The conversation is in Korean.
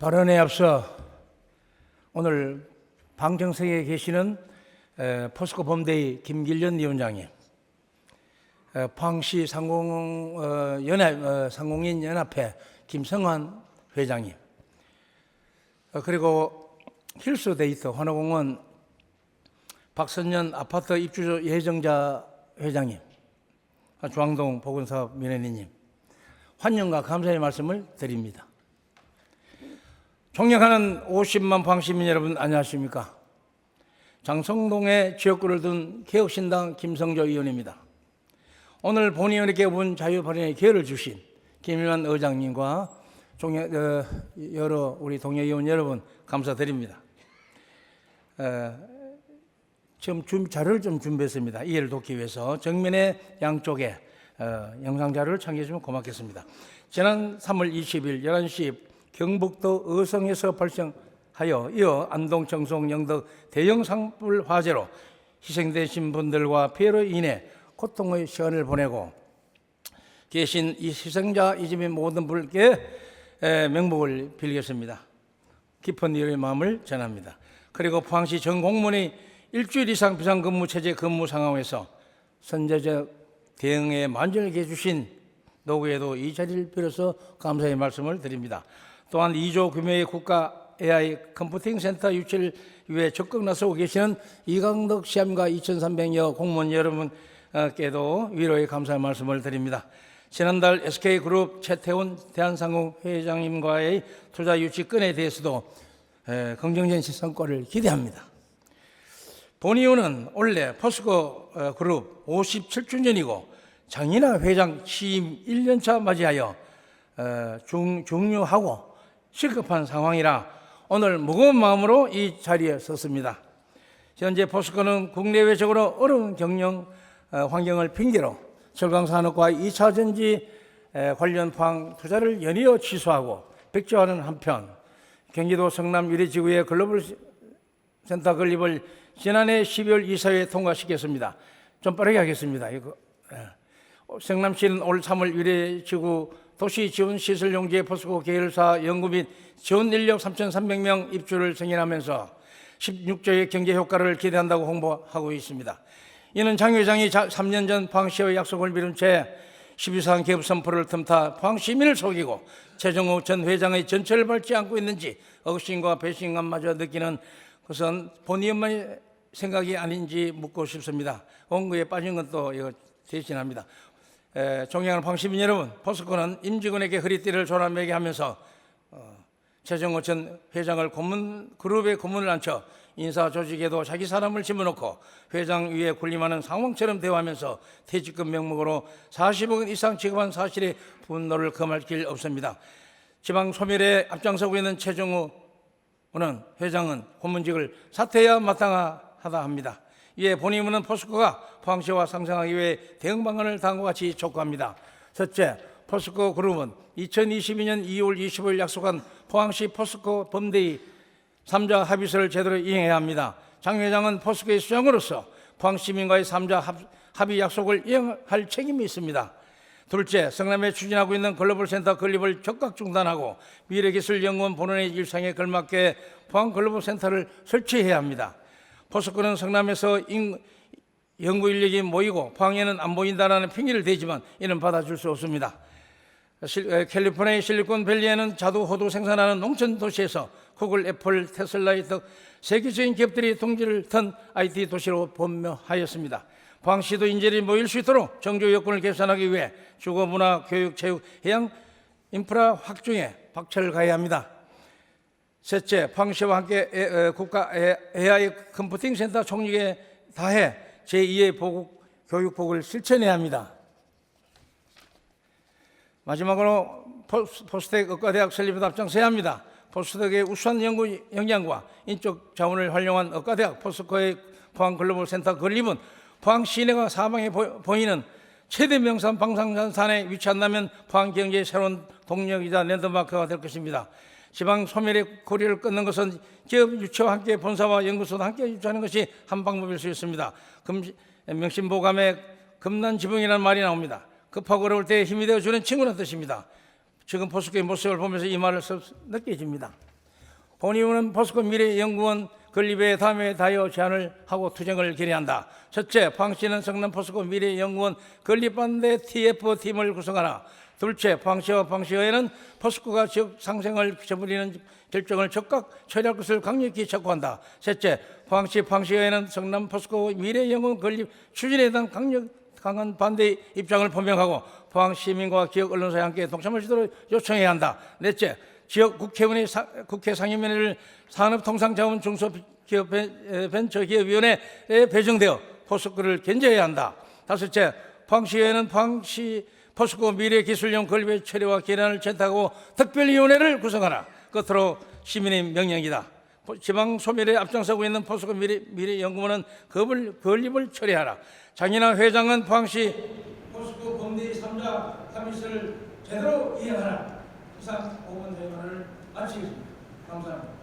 발언에 앞서 오늘 방정석에 계시는 에, 포스코 범대의 김길련 위원장님, 에, 포항시 상공 어, 연합 어, 상공인 연합회 김성환 회장님, 어, 그리고 힐스 데이터 환호공원 박선년 아파트 입주 예정자 회장님, 아, 중앙동 보건사업 민원인님, 환영과 감사의 말씀을 드립니다. 존경하는 50만 방시민 여러분 안녕하십니까? 장성동에 지역구를 둔 개혁신당 김성조 의원입니다. 오늘 본의원에게 온 자유발언의 기회를 주신 김일환 의장님과 종여, 어, 여러 우리 동료 의원 여러분 감사드립니다. 어, 지금 준, 자료를 좀 준비했습니다. 이해를 돕기 위해서 정면의 양쪽에 어, 영상 자료를 참여해 주시면 고맙겠습니다. 지난 3월 20일 11시 경북도 의성에서 발생하여 이어 안동, 정송, 영덕 대형 산불 화재로 희생되신 분들과 피해로 인해 고통의 시간을 보내고 계신 이 희생자 이집의 모든 분께 에, 명복을 빌겠습니다. 깊은 이의 마음을 전합니다. 그리고 포항시 전 공무원이 일주일 이상 비상근무 체제 근무 상황에서 선제적 대응에 만전을 기해 주신 노구에도 이 자리를 빌어서 감사의 말씀을 드립니다. 또한 2조 규모의 국가 AI 컴퓨팅 센터 유치를 위해 적극 나서고 계시는 이강덕 시험과 2,300여 공무원 여러분께도 위로의 감사의 말씀을 드립니다. 지난달 SK그룹 최태훈 대한상공 회장님과의 투자 유치 건에 대해서도 에, 긍정적인 성과를 기대합니다. 본의원은 올해 포스코 어, 그룹 57주년이고 장인아 회장 취임 1년차 맞이하여 어, 중, 중요하고 시급한 상황이라 오늘 무거운 마음으로 이 자리에 섰습니다. 현재 포스코는 국내외적으로 어려운 경영 어, 환경을 핑계로 철강산업과 2차 전지 에, 관련 포항 투자를 연이어 취소하고 백지화하는 한편 경기도 성남 유래지구의 글로벌 센터 건립을 지난해 12월 이사회에 통과시켰습니다. 좀 빠르게 하겠습니다. 예. 성남시는 올 3월 유래지구 도시 지원 시설 용지의 포스코 계열사 연구 및 지원 인력 3,300명 입주를 승인하면서 16조의 경제 효과를 기대한다고 홍보하고 있습니다. 이는 장 회장이 3년 전 포항시의 약속을 미룬 채 12상 기업 선포를 틈타 포항 시민을 속이고 최정우 전 회장의 전철을 밟지 않고 있는지 억신과 배신감마저 느끼는 것은 본의원만의 생각이 아닌지 묻고 싶습니다. 원고에 빠진 것도 이거 대신합니다. 에, 존경하는 방시민 여러분, 포스코는 임직원에게 허리띠를 조라매게 하면서 어, 최정호 전 회장을 고문 그룹의 고문을 앉혀 인사 조직에도 자기 사람을 집어넣고 회장 위에 군림하는 상황처럼 대화하면서 퇴직금 명목으로 40억 원 이상 지급한 사실에 분노를 금할 길 없습니다. 지방 소멸에 앞장서고 있는 최정우 오는 회장은 고문직을 사퇴해야 마땅하다 합니다. 이에 본의원은 포스코가 포항시와 상생하기 위해 대응 방안을 다음과 같이 촉구합니다. 첫째, 포스코 그룹은 2022년 2월 25일 약속한 포항시 포스코 범대의 3자 합의서를 제대로 이행해야 합니다. 장 회장은 포스코의 수장으로서 포항 시민과의 3자 합의 약속을 이행할 책임이 있습니다. 둘째, 성남에 추진하고 있는 글로벌 센터 건립을 적극 중단하고 미래기술연구원 본원의 일상에 걸맞게 포항 글로벌 센터를 설치해야 합니다. 포스코는 성남에서 인, 연구 인력이 모이고 포항에는 안 보인다라는 핑계를 대지만 이는 받아줄 수 없습니다. 캘리포니아 실리콘 밸리에는 자두 호두 생산하는 농촌 도시에서 구글, 애플, 테슬라의 등 세계적인 기업들이 동지를 턴 IT 도시로 번명하였습니다. 포항시도 인재들이 모일 수 있도록 정조 여건을 개선하기 위해 주거, 문화, 교육, 체육, 해양 인프라 확충에 박차를 가해야 합니다. 셋째, 포항시와 함께 국가 에, AI 컴퓨팅 센터 총력에 다해 제2의 보국, 교육복을 실천해야 합니다. 마지막으로 포스- 포스텍 의과대학 설립에 앞장서야 합니다. 포스텍의 우수한 연구 역량과 인적 자원을 활용한 의과대학 포스코의 포항 글로벌 센터 건립은 포항 시내가 사방에 보- 보이는 최대 명산 방산산에 위치한다면 포항 경제의 새로운 동력이자 랜드마크가 될 것입니다. 지방 소멸의 고리를 끊는 것은 기업 유치와 함께 본사와 연구소도 함께 유치하는 것이 한 방법일 수 있습니다. 금, 명심보감에 금난 지붕이라는 말이 나옵니다. 급하고 어려울 때 힘이 되어주는 친구라는 뜻입니다. 지금 포스코의 모습을 보면서 이 말을 섭- 느껴집니다. 본의원은 포스코 미래연구원 건립에 다음에 다여 제안을 하고 투쟁을 결의한다. 첫째, 포항시는 성남 포스코 미래연구원 건립 반대 TF팀을 구성하라. 둘째, 포항시와 포항시의회는 포스코가 지역 상생을 저버리는 결정을 적극 처리할 것을 강력히 촉구한다. 셋째, 포항시 포항시의회는 성남 포스코 미래연구원 건립 추진에 대한 강력 강한 반대 입장을 표명하고 포항 시민과 지역 언론사에 함께 동참하시도록 요청해야 한다. 넷째, 지역 국회의원의 사- 국회 상임위원회를 산업통상자원 중소기업벤처기업위원회에 배정되어 포스코를 견제해야 한다. 다섯째, 포항시의회는 포항시 포스코 미래기술용 건립의 처리와 개량을 채택하고 특별위원회를 구성하라. 끝으로 시민의 명령이다. 지방 소멸에 앞장서고 있는 포스코 미래, 미래 연구원은 겁을, 건립을 처리하라. 장인환 회장은 포항시 포스코 범죄 3자 카미스를 제대로 이행하라. 이상 5분 대화를 마치겠습니다. 감사합니다.